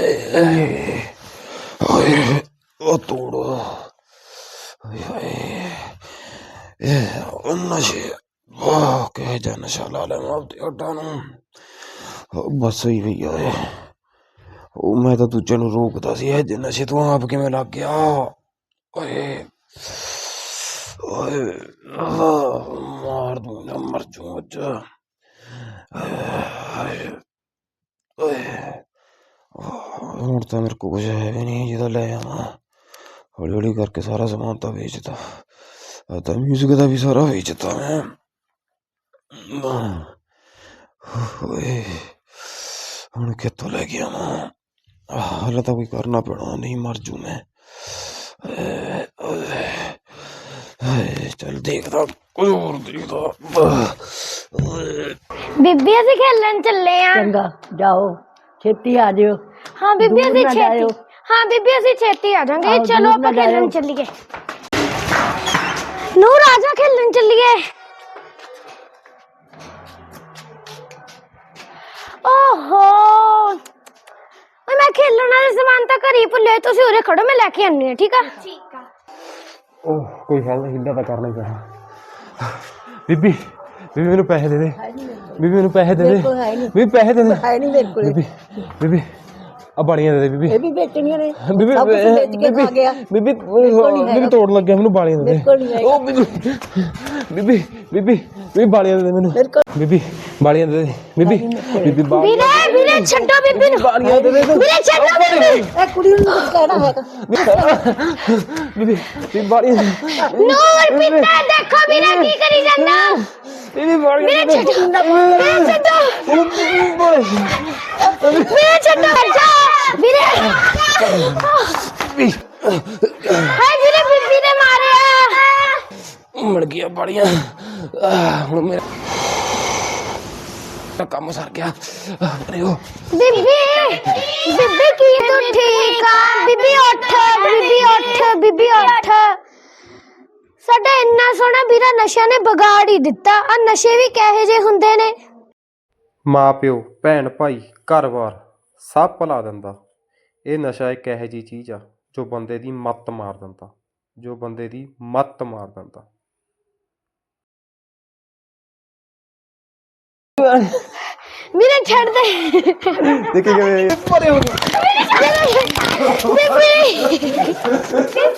ਏ ਓਏ ਉਹ ਤੋੜ ਓਏ ਹਾਏ ਇਹ ਨਸ਼ੇ ਵਾਹ ਕਹਿ ਜਾ ਨਸ਼ਾ ਲਾ ਲੈ ਮੈਂ ਆਪਦੇ ਨੂੰ ਬਸ ਹੀ ਵੀ ਓਏ ਉਹ ਮੈਂ ਤਾਂ ਦੂਜੇ ਨੂੰ ਰੋਕਦਾ ਸੀ ਇਹ ਜੇ ਨਸ਼ੇ ਤੋਂ ਆਪ ਕਿਵੇਂ ਲੱਗ ਗਿਆ ਓਏ ਓਏ ਮਾਰ ਦੂੰ ਨਾ ਮਰ ਜੂ ਅੱਜ ਹਾਏ ਓਏ ਆਹ, ਹੁਣ ਤਾਂ ਮੇਰੇ ਕੋਲ ਕੁਝ ਹੈ ਵੀ ਨਹੀਂ ਜਿਹਦਾ ਲੈ ਆਵਾਂ। ਹੌਲੀ ਹੌਲੀ ਕਰਕੇ ਸਾਰਾ ਸਮਾਨ ਤਾਂ ਵੇਚਦਾ ਆ ਤਾਂ ਮਿਊਜ਼ਿਕ ਦਾ ਵੀ ਸਾਰਾ ਵੇਚਤਾ ਮੈਂ। ਆਹ, ਓਏ ਹੁਣ ਕਿੱਥੋਂ ਲੈ ਆਵਾਂ? ਆਹ, ਹਾਲੇ ਤਾਂ ਕੋਈ ਕਰਨਾ ਪੈਣਾ ਨਹੀਂ ਮਰ ਜੂ ਮੈਂ। ਚੱਲ ਦੇਖਦਾ ਕੋਈ ਹੋਰ ਦੇਖਦਾ। ਬੀਬੀ ਅਸੀਂ ਖੇਲਣ ਚੱਲੇ ਆ। ਚੰਗਾ ਜਾਓ ਛੇਤੀ ਆ ਜਿਓ। ਹਾਂ ਬੀਬੀ ਦੂਰ ਅਸੀਂ ਨਾ ਜਾਇਓ। ਛੇਤੀ ਹਾਂ ਬੀਬੀ ਅਸੀਂ ਛੇਤੀ ਆ ਜਾਾਂਗੇ ਆਹੋ, ਚਲੋ ਦੂਰ ਆਪਾਂ ਨਾ ਖੇਲਣ ਜਾਇਓ। ਚੱਲੀਏ। ਨੂਰ ਆ ਜਾ ਖੇਲਣ ਚੱਲੀਏ। ਓਹੋ। ਓਏ ਮੈਂ ਖੇਲਣ ਵਾਲੇ ਸਮਾਨ ਤਾਂ ਘਰੇ ਹੀ ਭੁੱਲੇ ਤੁਸੀਂ ਉਰੇ ਖੜੋ ਮੈਂ ਲੈ ਕੇ ਆਨੀ ਆ ਠੀਕ ਆ? ਠੀਕ ਆ। ਉਹ ਕੋਈ ਗੱਲ ਨਹੀਂ ਹਿੱਲਾ ਤਾਂ ਕਰਨਾ ਹੀ ਪੈਣਾ। ਬੀਬੀ ਬੀਬੀ ਮੈਨੂੰ ਪੈਸੇ ਦੇ ਦੇ। ਬੀਬੀ ਮੈਨੂੰ ਪੈਸੇ ਦੇ ਦੇ। ਮੇਰੇ ਕੋਲ ਹੈ ਨਹੀਂ। ਬੀਬੀ ਪੈਸੇ ਦੇ ਦੇ। ਹੈ ਨਹੀਂ ਮੇਰੇ ਕੋਲ। ਬੀਬੀ ਬੀਬੀ ਆ ਬਾਲੀਆਂ ਦੇ ਦੇ ਬੀਬੀ। ਇਹ ਵੀ ਵੇਚਣੀਆਂ ਨੇ। ਬੀਬੀ ਸਭ ਕੁਝ ਵੇਚ ਕੇ ਖਾ ਗਿਆ। ਬੀਬੀ ਬੀਬੀ। ਤੋੜ ਲੱਗਿਆ ਮੈਨੂੰ ਬਾਲੀਆਂ ਦੇ ਦੇ। ਉਹ ਬੀਬੀ ਬੀਬੀ ਬੀਬੀ ਬੀਬੀ ਬਾਲੀਆਂ ਦੇ ਦੇ ਮੈਨੂੰ। ਬੀਬੀ ਬਾਲੀਆਂ ਦੇ ਦੇ। ਬੀਬੀ ਬੀਬੀ ਵੀਰੇ ਵੀਰੇ ਛੱਡੋ ਬੀਬੀ ਨੂੰ। ਬਾਲੀਆਂ ਦੇ ਦੇ। ਵੀਰੇ ਛੱਡੋ ਬੀਬੀ। ਇਹ ਕੁੜੀ ਨੂੰ ਕੁਝ ਕਹਿਣਾ ਹੈਗਾ। ਬੀਬੀ ਬੀਬੀ ਬਾਲੀਆਂ ਨੂਰ ਪਿੱਤਾ ਦੇਖੋ ਵੀਰੇ ਕੀ ਕਰੀ ਜਾਂਦਾ। ਬੀਬੀ ਬਾਲੀਆਂ ਵੀਰੇ ਛੱਡੋ। ਵੀਰੇ ਛੱਡੋ। ਵੀਰੇ ਛੱਡੋ। ਵੀਰੇ ਹਾਏ ਵੀਰੇ ਬੀਬੀ ਨੇ ਮਾਰਿਆ। ਮੜ ਗਿਆ ਬਾਲੀਆਂ। ਆਹ, ਹੁਣ ਮੇਰਾ ਕੰਮ ਸਰ ਗਿਆ। ਆਹ, ਅਰੇ ਉਹ। ਬੀਬੀ ਬੀਬੀ ਕੀ ਤੂੰ ਠੀਕ ਆ? ਬੀਬੀ ਉੱਠ ਬੀਬੀ ਉੱਠ ਬੀਬੀ ਉੱਠ। ਸਾਡਾ ਇੰਨਾ ਸੋਹਣਾ ਵੀਰਾ ਨਸ਼ਾ ਨੇ ਵਿਗਾੜ ਹੀ ਦਿੱਤਾ। ਆ ਨਸ਼ੇ ਵੀ ਕਹੇ ਜੇ ਹੁੰਦੇ ਨੇ? ਮਾਂ ਪਿਓ ਭੈਣ ਭਾਈ ਘਰ-ਬਾਰ ਸਭ ਭੁਲਾ ਦਿੰਦਾ। ਇਹ ਨਸ਼ਾ ਇੱਕ ਇਹੋ ਜਿਹੀ ਚੀਜ਼ ਆ ਜੋ ਬੰਦੇ ਦੀ ਮੱਤ ਮਾਰ ਦਿੰਦਾ ਜੋ ਬੰਦੇ ਦੀ ਮੱਤ ਮਾਰ ਦਿੰਦਾ। ਵੀਰੇ ਛੱਡ ਦੇ। ਦੇਖੀ ਕਿਵੇਂ ਬੀਬੀ